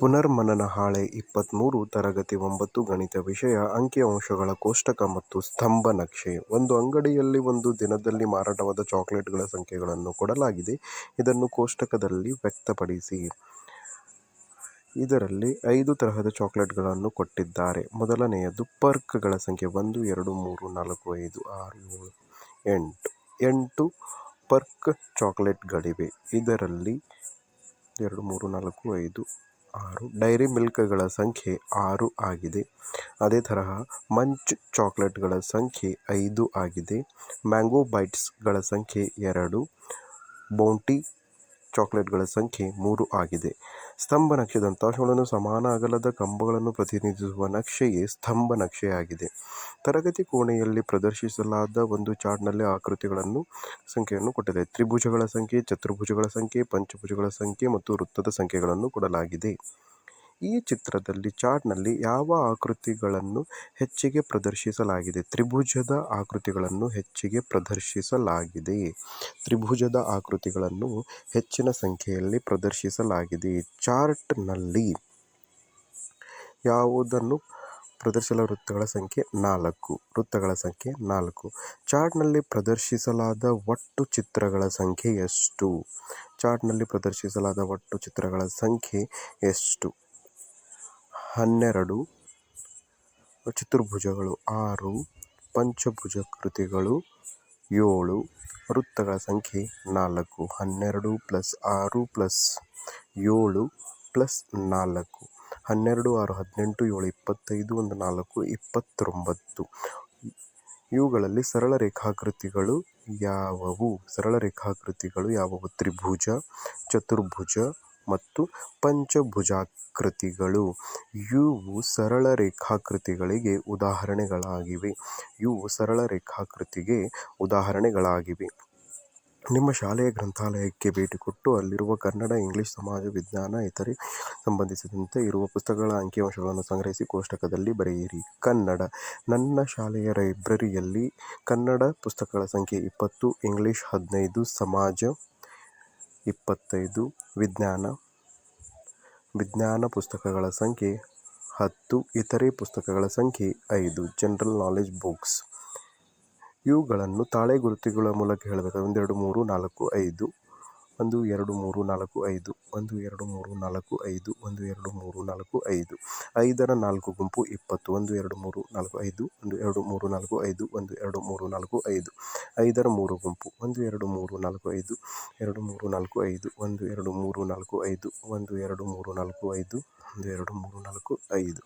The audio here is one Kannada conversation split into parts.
ಪುನರ್ಮನನ ಹಾಳೆ ಇಪ್ಪತ್ತ್ಮೂರು ತರಗತಿ ಒಂಬತ್ತು, ಗಣಿತ ವಿಷಯ, ಅಂಕಿಅಂಶಗಳ ಕೋಷ್ಟಕ ಮತ್ತು ಸ್ತಂಭ ನಕ್ಷೆ. ಒಂದು ಅಂಗಡಿಯಲ್ಲಿ ಒಂದು ದಿನದಲ್ಲಿ ಮಾರಾಟವಾದ ಚಾಕೊಲೇಟ್ಗಳ ಸಂಖ್ಯೆಗಳನ್ನು ಕೊಡಲಾಗಿದೆ. ಇದನ್ನು ಕೋಷ್ಟಕದಲ್ಲಿ ವ್ಯಕ್ತಪಡಿಸಿ, ಇದರಲ್ಲಿ ಐದು ತರಹದ ಚಾಕೊಲೇಟ್ಗಳನ್ನು ಕೊಟ್ಟಿದ್ದಾರೆ. ಮೊದಲನೆಯದು, ಪರ್ಕ್ಗಳ ಸಂಖ್ಯೆ ಒಂದು, ಎರಡು, ಮೂರು, ನಾಲ್ಕು, ಐದು, ಆರು, ಏಳು, ಎಂಟು. ಎಂಟು ಪರ್ಕ್ ಚಾಕ್ಲೇಟ್ಗಳಿವೆ. ಇದರಲ್ಲಿ ಎರಡು, ಮೂರು, ನಾಲ್ಕು, ಐದು ಆರು. ಡೈರಿ ಮಿಲ್ಕ್ಗಳ ಸಂಖ್ಯೆ ಆರು ಆಗಿದೆ. ಅದೇ ತರಹ ಮಂಚ್ ಚಾಕೊಲೇಟ್ಗಳ ಸಂಖ್ಯೆ ಐದು ಆಗಿದೆ. ಮ್ಯಾಂಗೋ ಬೈಟ್ಸ್ಗಳ ಸಂಖ್ಯೆ ಎರಡು. ಬೌಂಟಿ ಚಾಕೊಲೇಟ್ಗಳ ಸಂಖ್ಯೆ ಮೂರು ಆಗಿದೆ. ಸ್ತಂಭ ನಕ್ಷೆ ದತ್ತಾಂಶಗಳನ್ನು ಸಮಾನ ಅಗಲದ ಕಂಬಗಳನ್ನು ಪ್ರತಿನಿಧಿಸುವ ನಕ್ಷೆಯೇ ಸ್ತಂಭ ನಕ್ಷೆಯಾಗಿದೆ ತರಗತಿ ಕೋಣೆಯಲ್ಲಿ ಪ್ರದರ್ಶಿಸಲಾದ ಒಂದು ಚಾರ್ಟ್ನಲ್ಲಿ ಆಕೃತಿಗಳನ್ನು, ಸಂಖ್ಯೆಯನ್ನು ಕೊಟ್ಟಿದೆ. ತ್ರಿಭುಜಗಳ ಸಂಖ್ಯೆ, ಚತುರ್ಭುಜಗಳ ಸಂಖ್ಯೆ, ಪಂಚಭುಜಗಳ ಸಂಖ್ಯೆ ಮತ್ತು ವೃತ್ತದ ಸಂಖ್ಯೆಗಳನ್ನು ಕೊಡಲಾಗಿದೆ. ಈ ಚಿತ್ರದಲ್ಲಿ ಚಾರ್ಟ್ನಲ್ಲಿ ಯಾವ ಆಕೃತಿಗಳನ್ನು ಹೆಚ್ಚಿಗೆ ಪ್ರದರ್ಶಿಸಲಾಗಿದೆ? ತ್ರಿಭುಜದ ಆಕೃತಿಗಳನ್ನು ಹೆಚ್ಚಿಗೆ ಪ್ರದರ್ಶಿಸಲಾಗಿದೆ. ತ್ರಿಭುಜದ ಆಕೃತಿಗಳನ್ನು ಹೆಚ್ಚಿನ ಸಂಖ್ಯೆಯಲ್ಲಿ ಪ್ರದರ್ಶಿಸಲಾಗಿದೆ. ಚಾರ್ಟ್ನಲ್ಲಿ ಯಾವುದನ್ನು? ಪ್ರದರ್ಶಿಸಲಾದ ವೃತ್ತಗಳ ಸಂಖ್ಯೆ ನಾಲ್ಕು. ವೃತ್ತಗಳ ಸಂಖ್ಯೆ ನಾಲ್ಕು. ಚಾರ್ಟ್ನಲ್ಲಿ ಪ್ರದರ್ಶಿಸಲಾದ ಒಟ್ಟು ಚಿತ್ರಗಳ ಸಂಖ್ಯೆ ಎಷ್ಟು? ಚಾರ್ಟ್ನಲ್ಲಿ ಪ್ರದರ್ಶಿಸಲಾದ ಒಟ್ಟು ಚಿತ್ರಗಳ ಸಂಖ್ಯೆ ಎಷ್ಟು? ಹನ್ನೆರಡು ಚತುರ್ಭುಜಗಳು, ಆರು ಪಂಚಭುಜಾಕೃತಿಗಳು ಏಳು ವೃತ್ತಗಳ ಸಂಖ್ಯೆ ನಾಲ್ಕು, ಹನ್ನೆರಡು ಪ್ಲಸ್ ಆರು ಪ್ಲಸ್ ಏಳು ಪ್ಲಸ್ ನಾಲ್ಕು, ಹನ್ನೆರಡು, ಆರು, ಹದಿನೆಂಟು, ಏಳು, ಇಪ್ಪತ್ತೈದು, ಒಂದು, ನಾಲ್ಕು, ಇಪ್ಪತ್ತೊಂಬತ್ತು. ಇವುಗಳಲ್ಲಿ ಸರಳ ರೇಖಾಕೃತಿಗಳು ಯಾವುವು? ಸರಳ ರೇಖಾಕೃತಿಗಳು ಯಾವುವು? ತ್ರಿಭುಜ, ಚತುರ್ಭುಜ ಮತ್ತು ಪಂಚಭುಜಾಕೃತಿಗಳು. ಇವು ಸರಳ ರೇಖಾಕೃತಿಗಳಿಗೆ ಉದಾಹರಣೆಗಳಾಗಿವೆ. ಇವು ಸರಳ ರೇಖಾಕೃತಿಗೆ ಉದಾಹರಣೆಗಳಾಗಿವೆ. ನಿಮ್ಮ ಶಾಲೆಯ ಗ್ರಂಥಾಲಯಕ್ಕೆ ಭೇಟಿ ಕೊಟ್ಟು ಅಲ್ಲಿರುವ ಕನ್ನಡ, ಇಂಗ್ಲಿಷ್, ಸಮಾಜ, ವಿಜ್ಞಾನ, ಇತರೆ ಸಂಬಂಧಿಸಿದಂತೆ ಇರುವ ಪುಸ್ತಕಗಳ ಅಂಕಿಅಂಶಗಳನ್ನು ಸಂಗ್ರಹಿಸಿ ಕೋಷ್ಟಕದಲ್ಲಿ ಬರೆಯಿರಿ. ಕನ್ನಡ. ನನ್ನ ಶಾಲೆಯ ಲೈಬ್ರರಿಯಲ್ಲಿ ಕನ್ನಡ ಪುಸ್ತಕಗಳ ಸಂಖ್ಯೆ ಇಪ್ಪತ್ತು, ಇಂಗ್ಲಿಷ್ ಹದಿನೈದು, ಸಮಾಜ ಇಪ್ಪತ್ತೈದು ವಿಜ್ಞಾನ. ವಿಜ್ಞಾನ ಪುಸ್ತಕಗಳ ಸಂಖ್ಯೆ ಹತ್ತು, ಇತರೆ ಪುಸ್ತಕಗಳ ಸಂಖ್ಯೆ ಐದು, ಜನರಲ್ ನಾಲೆಜ್ ಬುಕ್ಸ್. ಇವುಗಳನ್ನು ತಾಳೆ ಗುರುತುಗಳ ಮೂಲಕ ಹೇಳಬೇಕಾದ್ರೆ ಒಂದೆರಡು, ಮೂರು, ನಾಲ್ಕು, ಐದು ಒಂದು ಎರಡು ಮೂರು ನಾಲ್ಕು ಐದು ಒಂದು ಎರಡು ಮೂರು ನಾಲ್ಕು ಐದು ಒಂದು ಎರಡು ಮೂರು ನಾಲ್ಕು ಐದು ಐದರ ನಾಲ್ಕು ಗುಂಪು ಇಪ್ಪತ್ತು ಒಂದು ಎರಡು ಮೂರು ನಾಲ್ಕು ಐದು ಒಂದು ಎರಡು ಮೂರು ನಾಲ್ಕು ಐದು ಒಂದು ಎರಡು ಮೂರು ನಾಲ್ಕು ಐದು ಐದರ ಮೂರು ಗುಂಪು ಒಂದು ಎರಡು ಮೂರು ನಾಲ್ಕು ಐದು ಎರಡು ಮೂರು ನಾಲ್ಕು ಐದು ಒಂದು ಎರಡು ಮೂರು ನಾಲ್ಕು ಐದು ಒಂದು ಎರಡು ಮೂರು ನಾಲ್ಕು ಐದು ಒಂದು ಎರಡು ಮೂರು ನಾಲ್ಕು ಐದು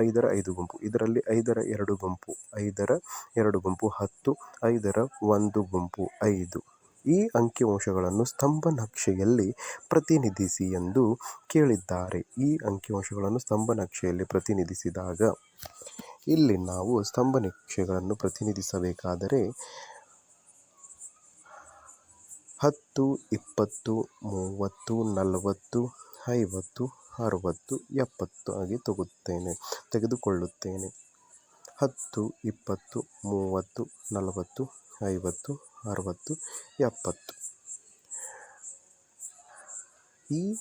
ಐದರ ಐದು ಗುಂಪು ಇದರಲ್ಲಿ ಐದರ ಎರಡು ಗುಂಪು ಐದರ ಎರಡು ಗುಂಪು ಹತ್ತು ಐದರ ಒಂದು ಗುಂಪು ಐದು ಈ ಅಂಕಿಅಂಶಗಳನ್ನು ಸ್ತಂಭ ನಕ್ಷೆಯಲ್ಲಿ ಪ್ರತಿನಿಧಿಸಿ ಎಂದು ಕೇಳಿದ್ದಾರೆ. ಈ ಅಂಕಿಅಂಶಗಳನ್ನು ಸ್ತಂಭ ನಕ್ಷೆಯಲ್ಲಿ ಪ್ರತಿನಿಧಿಸಿದಾಗ ಇಲ್ಲಿ ನಾವು ಸ್ತಂಭ ನಕ್ಷೆಗಳನ್ನು ಪ್ರತಿನಿಧಿಸಬೇಕಾದರೆ ಹತ್ತು, ಇಪ್ಪತ್ತು, ಮೂವತ್ತು, ನಲವತ್ತು, ಐವತ್ತು, ಅರವತ್ತು, ಎಪ್ಪತ್ತು ಆಗಿ ತಗುತ್ತೇನೆ, ತೆಗೆದುಕೊಳ್ಳುತ್ತೇನೆ. ಹತ್ತು, ಇಪ್ಪತ್ತು, ಮೂವತ್ತು, ನಲವತ್ತು, ಐವತ್ತು ಅರವತ್ತು, ಎಪ್ಪತ್ತು. ಈ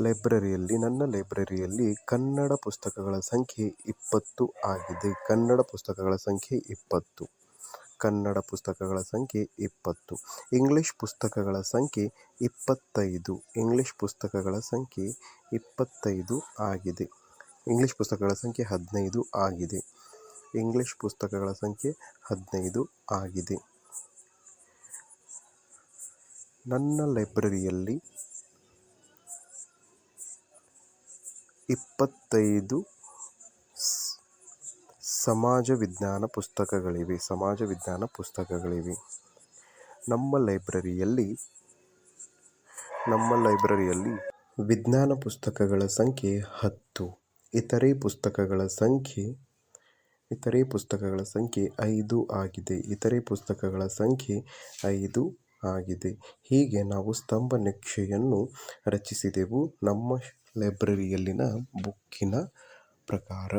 ಲೈಬ್ರರಿಯಲ್ಲಿ, ನನ್ನ ಲೈಬ್ರರಿಯಲ್ಲಿ ಕನ್ನಡ ಪುಸ್ತಕಗಳ ಸಂಖ್ಯೆ ಇಪ್ಪತ್ತು ಆಗಿದೆ. ಕನ್ನಡ ಪುಸ್ತಕಗಳ ಸಂಖ್ಯೆ ಇಪ್ಪತ್ತು. ಕನ್ನಡ ಪುಸ್ತಕಗಳ ಸಂಖ್ಯೆ ಇಪ್ಪತ್ತು. ಇಂಗ್ಲಿಷ್ ಪುಸ್ತಕಗಳ ಸಂಖ್ಯೆ ಇಪ್ಪತ್ತೈದು. ಇಂಗ್ಲಿಷ್ ಪುಸ್ತಕಗಳ ಸಂಖ್ಯೆ ಇಪ್ಪತ್ತೈದು ಆಗಿದೆ. ಇಂಗ್ಲಿಷ್ ಪುಸ್ತಕಗಳ ಸಂಖ್ಯೆ ಹದಿನೈದು ಆಗಿದೆ. ಇಂಗ್ಲಿಷ್ ಪುಸ್ತಕಗಳ ಸಂಖ್ಯೆ ಹದಿನೈದು ಆಗಿದೆ. ನನ್ನ ಲೈಬ್ರರಿಯಲ್ಲಿ ಇಪ್ಪತ್ತೈದು ಸಮಾಜ ವಿಜ್ಞಾನ ಪುಸ್ತಕಗಳಿವೆ, ಸಮಾಜ ವಿಜ್ಞಾನ ಪುಸ್ತಕಗಳಿವೆ. ನಮ್ಮ ಲೈಬ್ರರಿಯಲ್ಲಿ ನಮ್ಮ ಲೈಬ್ರರಿಯಲ್ಲಿ ವಿಜ್ಞಾನ ಪುಸ್ತಕಗಳ ಸಂಖ್ಯೆ ಹತ್ತು, ಇತರೆ ಪುಸ್ತಕಗಳ ಸಂಖ್ಯೆ, ಇತರೆ ಪುಸ್ತಕಗಳ ಸಂಖ್ಯೆ ಐದು ಆಗಿದೆ, ಇತರೆ ಪುಸ್ತಕಗಳ ಸಂಖ್ಯೆ ಐದು ಆಗಿದೆ. ಹೀಗೆ ನಾವು ಸ್ತಂಭ ನಕ್ಷೆಯನ್ನು ರಚಿಸಿದೆವು ನಮ್ಮ ಲೈಬ್ರರಿಯಲ್ಲಿನ ಬುಕ್ಕಿನ ಪ್ರಕಾರ.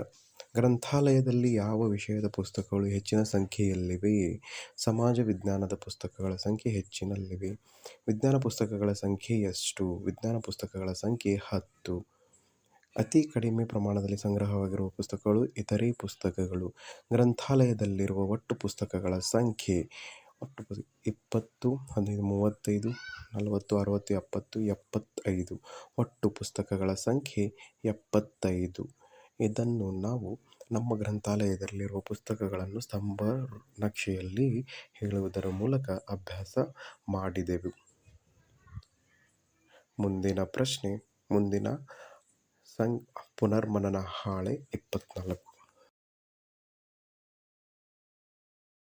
ಗ್ರಂಥಾಲಯದಲ್ಲಿ ಯಾವ ವಿಷಯದ ಪುಸ್ತಕಗಳು ಹೆಚ್ಚಿನ ಸಂಖ್ಯೆಯಲ್ಲಿವೆ? ಸಮಾಜ ವಿಜ್ಞಾನದ ಪುಸ್ತಕಗಳ ಸಂಖ್ಯೆ ಹೆಚ್ಚಿನಲ್ಲಿವೆ. ವಿಜ್ಞಾನ ಪುಸ್ತಕಗಳ ಸಂಖ್ಯೆ ಎಷ್ಟು? ವಿಜ್ಞಾನ ಪುಸ್ತಕಗಳ ಸಂಖ್ಯೆ ಹತ್ತು. ಅತಿ ಕಡಿಮೆ ಪ್ರಮಾಣದಲ್ಲಿ ಸಂಗ್ರಹವಾಗಿರುವ ಪುಸ್ತಕಗಳು ಇತರೆ ಪುಸ್ತಕಗಳು. ಗ್ರಂಥಾಲಯದಲ್ಲಿರುವ ಒಟ್ಟು ಪುಸ್ತಕಗಳ ಸಂಖ್ಯೆ ಪುಸ್ ಇಪ್ಪತ್ತು, ಹದಿನೈದು, ಮೂವತ್ತೈದು, ನಲವತ್ತು, ಅರವತ್ತು, ಎಪ್ಪತ್ತು, ಎಪ್ಪತ್ತೈದು. ಒಟ್ಟು ಪುಸ್ತಕಗಳ ಸಂಖ್ಯೆ ಎಪ್ಪತ್ತೈದು. ಇದನ್ನು ನಾವು ನಮ್ಮ ಗ್ರಂಥಾಲಯದಲ್ಲಿರುವ ಪುಸ್ತಕಗಳನ್ನು ಸ್ತಂಭ ನಕ್ಷೆಯಲ್ಲಿ ಹೇಳುವುದರ ಮೂಲಕ ಅಭ್ಯಾಸ ಮಾಡಿದೆವು. ಮುಂದಿನ ಪ್ರಶ್ನೆ, ಮುಂದಿನ ಸಂ, ಪುನರ್ಮನನ ಹಾಳೆ ಇಪ್ಪತ್ತ್ನಾಲ್ಕು